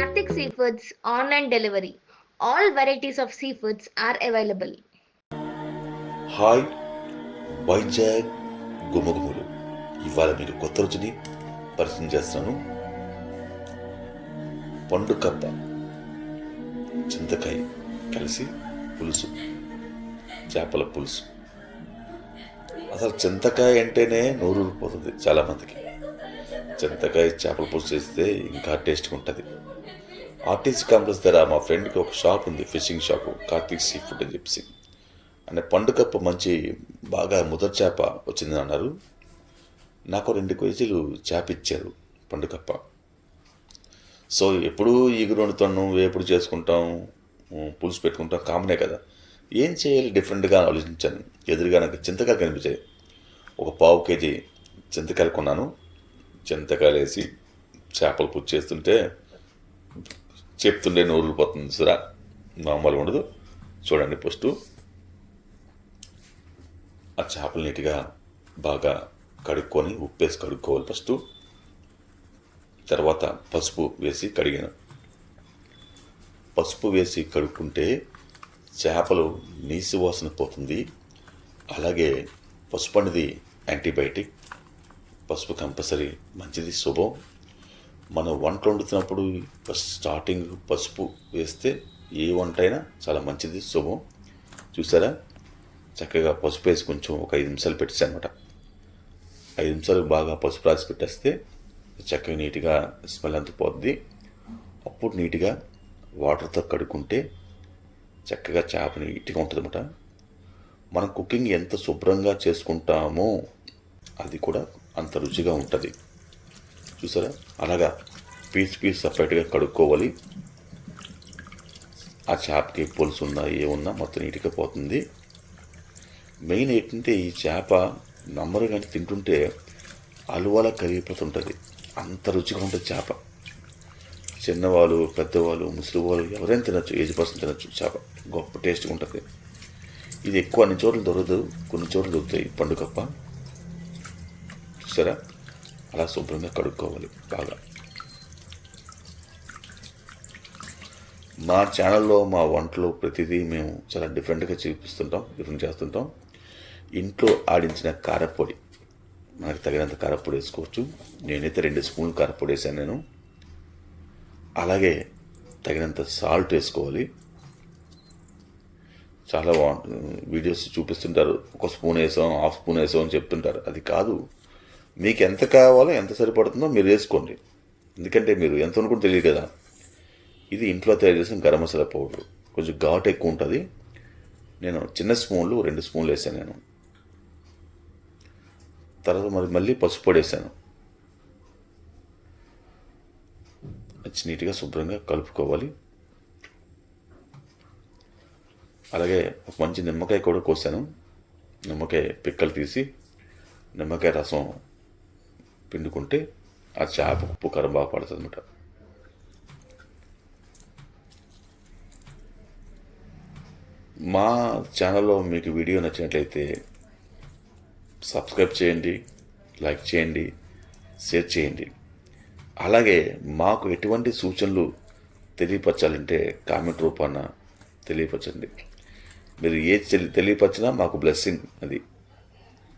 Karthik Seafoods online delivery. All varieties of seafoods are available. Hi Vizag గుమగుములు ఇవాళ మీకు కొత్త రుచిని పరిచయం చేస్తాను పండు కప్ప చింతకాయ కలిసి పులుసు చేపల పులుసు. అసలు చింతకాయ అంటేనే నోరు ఊరిపోతుంది చాలామందికి. చింతకాయ చేపల పులుసు చేస్తే ఇంకా టేస్ట్గా ఉంటుంది. ఆర్టీసీ కాంప్లెక్స్ దగ్గర మా ఫ్రెండ్కి ఒక షాప్ ఉంది fishing shop Karthik sea food అని చెప్పేసి. అంటే పండుకప్ప మంచి బాగా ముదర్ చేప వచ్చిందని అన్నారు. నాకు రెండు కేజీలు చేప ఇచ్చారు పండుకప్ప సో ఎప్పుడు ఈగురు వండుతాను వేపుడు చేసుకుంటాం పులుసు పెట్టుకుంటాం కామనే కదా. ఏం చేయాలి? డిఫరెంట్గా ఆలోచించాను. ఎదురుగా నాకు చింతకాయలు కనిపించాయి. ఒక పావు కేజీ చింతకాయలు కొన్నాను. చింతకాయలు వేసి చేపలు పుచ్చు చేస్తుంటే చెప్తుండే నోరులు పోతుంది సురా. మామూలుగా ఉండదు. చూడండి ఫస్ట్ ఆ చేపలు నీట్గా బాగా కడుక్కొని ఉప్పేసి కడుక్కోవాలి ఫస్ట్. తర్వాత పసుపు వేసి కడిగిన. పసుపు వేసి కడుక్కుంటే చేపలు నీసి వాసన పోతుంది. అలాగే పసుపు అనేది యాంటీబయాటిక్. పసుపు కంపల్సరీ మంచిది శుభం. మనం వంట వండుతున్నప్పుడు ఫస్ట్ స్టార్టింగ్ పసుపు వేస్తే ఏ వంట అయినా చాలా మంచిది శుభం. చూసారా? చక్కగా పసుపు వేసి కొంచెం ఒక ఐదు నిమిషాలు పెట్టేసి అనమాట ఐదు నిమిషాలు బాగా పసుపు రాసి పెట్టేస్తే చక్కగా నీట్గా స్మెల్ అంత పోద్ది. అప్పుడు నీట్గా వాటర్తో కడుక్కుంటే చక్కగా చేప నీట్గా ఉంటుంది అనమాట మనం కుకింగ్ ఎంత శుభ్రంగా చేసుకుంటామో అది కూడా అంత రుచిగా ఉంటుంది. చూసారా? అలాగా పీస్ పీస్ సపరేట్గా కడుక్కోవాలి. ఆ చేపకి పులుసు ఉన్నా ఏమున్నా మొత్తం నీట్గా పోతుంది. మెయిన్ ఏంటంటే ఈ చేప నమ్మరు కానీ తింటుంటే అలువలా కరిగిపోతుంటుంది అంత రుచిగా ఉంటుంది చేప. చిన్నవాళ్ళు పెద్దవాళ్ళు ముసలి వాళ్ళు ఎవరైనా తినచ్చు ఏజ్ పర్సన్ తినచ్చు చేప. గొప్ప టేస్ట్గా ఉంటుంది. ఇది ఎక్కువ అన్ని చోట్ల దొరకదు కొన్ని చోట్ల దొరుకుతాయి. పండుగప్ప చూసారా? అలా శుభ్రంగా కడుక్కోవాలి బాగా. మా ఛానల్లో మా వంటలు ప్రతిదీ మేము చాలా డిఫరెంట్గా చూపిస్తుంటాం డిఫరెంట్ చేస్తుంటాం. ఇంట్లో ఆడించిన కారపొడి మనకి తగినంత కారపొడి వేసుకోవచ్చు. నేనైతే రెండు స్పూన్లు కారపొడి వేసాను నేను. అలాగే తగినంత సాల్ట్ వేసుకోవాలి. చాలా బాగుంటుంది వీడియోస్ చూపిస్తుంటారు. ఒక స్పూన్ వేసాం హాఫ్ స్పూన్ వేసాం అని చెప్తుంటారు. అది కాదు. మీకు ఎంత కావాలో ఎంత సరిపడుతుందో మీరు వేసుకోండి. ఎందుకంటే మీరు ఎంత అనుకుంటే తెలియదు కదా. ఇది ఇంట్లో తయారు చేసిన గరం మసాలా పౌడర్. కొంచెం ఘాట్ ఎక్కువ ఉంటుంది. నేను చిన్న స్పూన్లు రెండు స్పూన్లు వేసాను నేను. తర్వాత మరి మళ్ళీ పసుపు పొడి వేసాను. మంచి నీట్గా శుభ్రంగా కలుపుకోవాలి. అలాగే ఒక మంచి నిమ్మకాయ కూడా కోసాను. నిమ్మకాయ పిక్కలు తీసి నిమ్మకాయ రసం పిండుకుంటే ఆ చేప ఉప్పు కారం బాగా పడుతుంది అనమాట మా ఛానల్లో మీకు వీడియో నచ్చినట్లయితే సబ్స్క్రైబ్ చేయండి లైక్ చేయండి షేర్ చేయండి. అలాగే మాకు ఎటువంటి సూచనలు తెలియపరచాలంటే కామెంట్ రూపాన తెలియపరచండి. మీరు ఏ తెలి- తెలియపరిచినా మాకు బ్లెస్సింగ్ అది.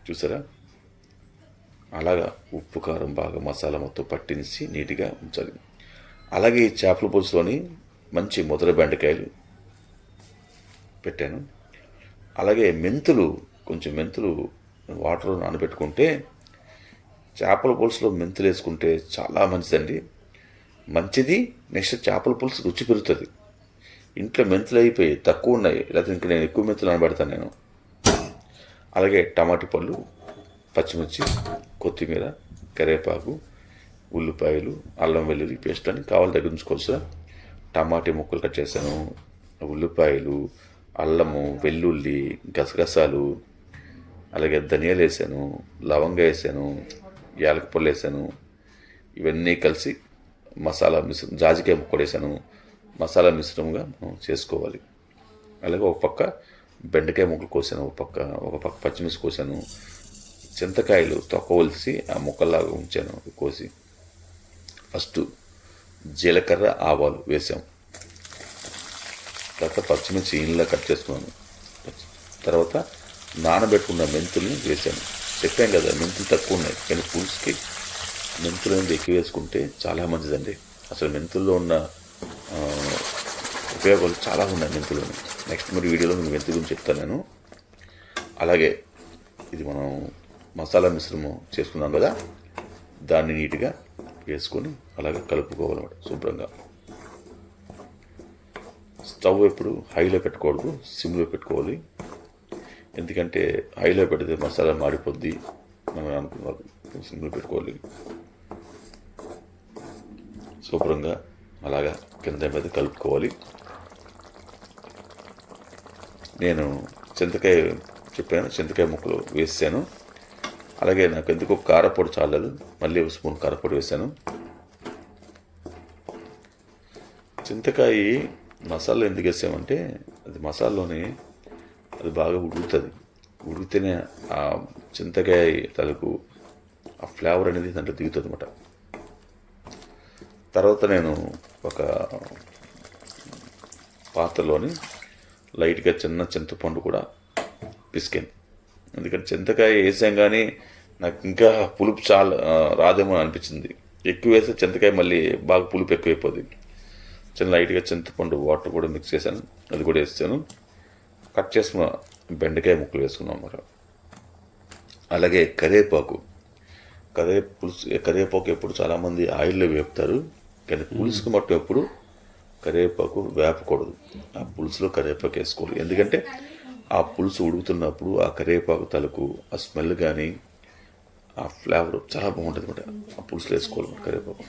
చూసారా? అలాగా ఉప్పు కారం బాగా మసాలా మొత్తం పట్టించి నీట్గా ఉంచాలి. అలాగే ఈ చేపల పులుసులోని మంచి ముద్ర బెండకాయలు పెట్టాను. అలాగే మెంతులు కొంచెం మెంతులు వాటర్లో నానబెట్టుకుంటే చేపల పులుసులో మెంతులు వేసుకుంటే చాలా మంచిదండి. మంచిది నెక్స్ట్ చేపల పులుసు రుచి పెరుగుతుంది. ఇంట్లో మెంతులు అయిపోయి తక్కువ ఉన్నాయి లేకపోతే ఇంకా నేను ఎక్కువ మెంతులు నానబెడతాను నేను. అలాగే టమాటి పళ్ళు పచ్చిమిర్చి కొత్తిమీర కరివేపాకు ఉల్లిపాయలు అల్లం వెల్లుల్లి పేస్ట్ అని కావాలి దగ్గర ఉంచుకోవచ్చు టమాటీ ముక్కలు కట్ చేశాను. ఉల్లిపాయలు అల్లము వెల్లుల్లి గసగసాలు అలాగే ధనియాలు వేసాను లవంగా వేసాను యాలక వేసాను. ఇవన్నీ కలిసి మసాలా మిశ్రం జాజికాయ ముక్కలు వేసాను. మసాలా మిశ్రమంగా మనం చేసుకోవాలి. అలాగే ఒక పక్క బెండకాయ ముక్కలు కోసాను. ఒక పక్క ఒక పక్క పచ్చిమిర్చి కోసాను. చింతకాయలు తొక్కవలిసి ఆ ముక్కల్లాగా ఉంచాను కోసి. ఫస్ట్ జీలకర్ర ఆవాలు వేసాం. తర్వాత పచ్చిమిర్చి ఇంట్లో కట్ చేసుకున్నాను. తర్వాత నానబెట్టుకున్న మెంతుల్ని వేసాను. చెప్పాం కదా మెంతులు తక్కువ ఉన్నాయి. కానీ పులుసుకి మెంతులు అనేది ఎక్కువ వేసుకుంటే చాలా మంచిదండి. అసలు మెంతుల్లో ఉన్న ఉపయోగాలు చాలా ఉన్నాయి మెంతులను నెక్స్ట్ మరి వీడియోలో మీకు మెంతుల గురించి చెప్తాను నేను. అలాగే ఇది మనం మసాలా మిశ్రమం చేసుకున్నాం కదా దాన్ని నీట్గా వేసుకొని అలాగే కలుపుకోవాలన్నమాట శుభ్రంగా. స్టవ్ ఎప్పుడు హైలో పెట్టకూడదు సిమ్లో పెట్టుకోవాలి. ఎందుకంటే హైలో పెడితే మసాలా మాడిపోద్ది మనం అనుకున్నారు సిమ్లో పెట్టుకోవాలి. శుభ్రంగా అలాగా కింద మీద కలుపుకోవాలి. నేను చింతకాయ చెప్పాను చింతకాయ ముక్కలు వేసాను. అలాగే నాకు ఎందుకో కారపొడి చాలదు. మళ్ళీ ఒక స్పూన్ కారపొడి వేసాను చింతకాయ మసాలా ఎందుకు వేసామంటే అది మసాలాలోని అది బాగా ఉడుకుతుంది. ఉడికితేనే ఆ చింతకాయ తలకు ఆ ఫ్లేవర్ అనేది దాంట్లో దిగుతుంది అనమాట తర్వాత నేను ఒక పాత్రలోని లైట్గా చిన్న చింతపండు కూడా పిసికాను. ఎందుకంటే చింతకాయ వేసాం కానీ నాకు ఇంకా పులుపు చాలా రాదేమో అనిపించింది. ఎక్కువ వేస్తే చింతకాయ మళ్ళీ బాగా పులుపు ఎక్కువైపోద్ది. చిన్న లైట్గా చింతపండు వాటర్ కూడా మిక్స్ చేశాను. అది కూడా వేసాను కట్ చేసిన బెండకాయ ముక్కలు వేసుకున్నాం అన్నమాట. అలాగే కరివేపాకు. కరివే పులుసు కరివేపాకు ఎప్పుడు చాలామంది ఆయిల్లో వేపుతారు. కానీ పులుసుకు మట్టు ఎప్పుడు కరివేపాకు వేపకూడదు. ఆ పులుసులో కరివేపాకు వేసుకోవాలి. ఎందుకంటే ఆ పులుసు ఉడుకుతున్నప్పుడు ఆ కరివేపాకు తలకు ఆ స్మెల్ కానీ ఆ ఫ్లేవర్ చాలా బాగుంటుంది అనమాట ఆ పులుసులు వేసుకోవాలి కరివేపాకు.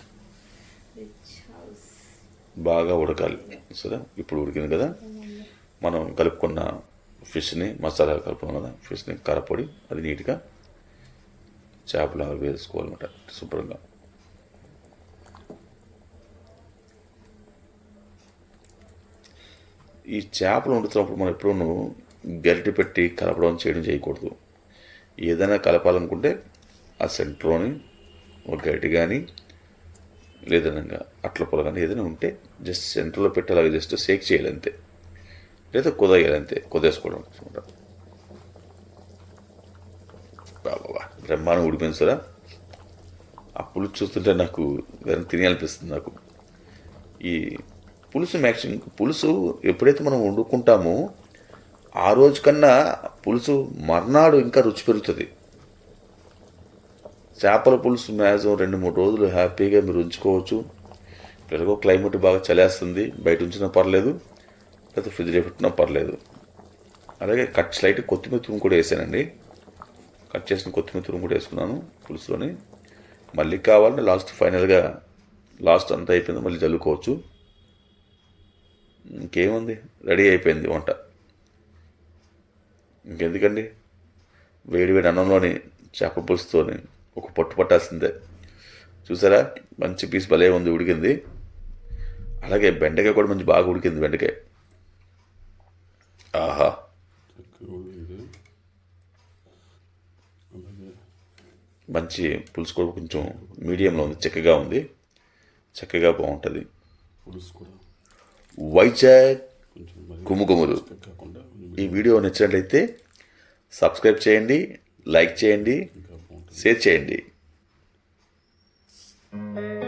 బాగా ఉడకాలి. సరే? ఇప్పుడు ఉడికింది కదా? మనం కలుపుకున్న ఫిష్ని మసాలా కలుపుకున్నాం కదా? ఫిష్ని కారపొడి అది నీట్గా చేపలాగా వేసుకోవాలన్నమాట శుభ్రంగా. ఈ చేపలు వండుతున్నప్పుడు మనం ఎప్పుడూ గరిటె పెట్టి కలపడం చేయడం చేయకూడదు. ఏదైనా కలపాలనుకుంటే ఆ సెంటర్లోని ఒక గరిటె కానీ లేదనగా అట్ల పొల కానీ ఏదైనా ఉంటే జస్ట్ సెంటర్లో పెట్టి అలాగే జస్ట్ షేక్ చేయాలంతే లేదా కుదయాలి అంతే కుదేసుకోవడం అనమాట బాబా బ్రహ్మాండం ఊడిపోయింది సరే? ఆ పులుసు చూస్తుంటే నాకు దాన్ని తినాలనిపిస్తుంది నాకు. ఈ పులుసు మ్యాక్సిమం పులుసు ఎప్పుడైతే మనం వండుకుంటామో ఆ రోజు కన్నా పులుసు మర్నాడు ఇంకా రుచి పెరుగుతుంది. చేపల పులుసు మ్యాక్సిమం రెండు మూడు రోజులు హ్యాపీగా మీరు ఉంచుకోవచ్చు. పెరుగు క్లైమేట్ బాగా చలేస్తుంది. బయట ఉంచినా పర్లేదు లేకపోతే ఫ్రిడ్జ్లో పెట్టినా పర్లేదు. అలాగే కట్ స్లైట్ కొత్తిమీర తురుము కూడా వేసానండి. కట్ చేసిన కొత్తిమీర తురుము కూడా వేసుకున్నాను పులుసులోని. మళ్ళీ కావాలంటే లాస్ట్ ఫైనల్గా లాస్ట్ అంతా అయిపోయింది మళ్ళీ చల్లుకోవచ్చు ఇంకేముంది? రెడీ అయిపోయింది వంట. ఇంకెందుకండి? వేడి వేడి అన్నంలోని చేప పులుసుతోని ఒక పొట్టు పట్టాల్సిందే. చూసారా? మంచి పీస్ భలే ఉంది ఉడికింది. అలాగే బెండకాయ కూడా మంచి బాగా ఉడికింది బెండకాయ. ఆహా. మంచి పులుసు కూడా కొంచెం మీడియంలో ఉంది చక్కగా ఉంది. చక్కగా బాగుంటుంది. వైజాగ్ కుమ్ముకుములు ఈ వీడియో నచ్చినట్లయితే సబ్స్క్రైబ్ చేయండి లైక్ చేయండి షేర్ చేయండి. Thank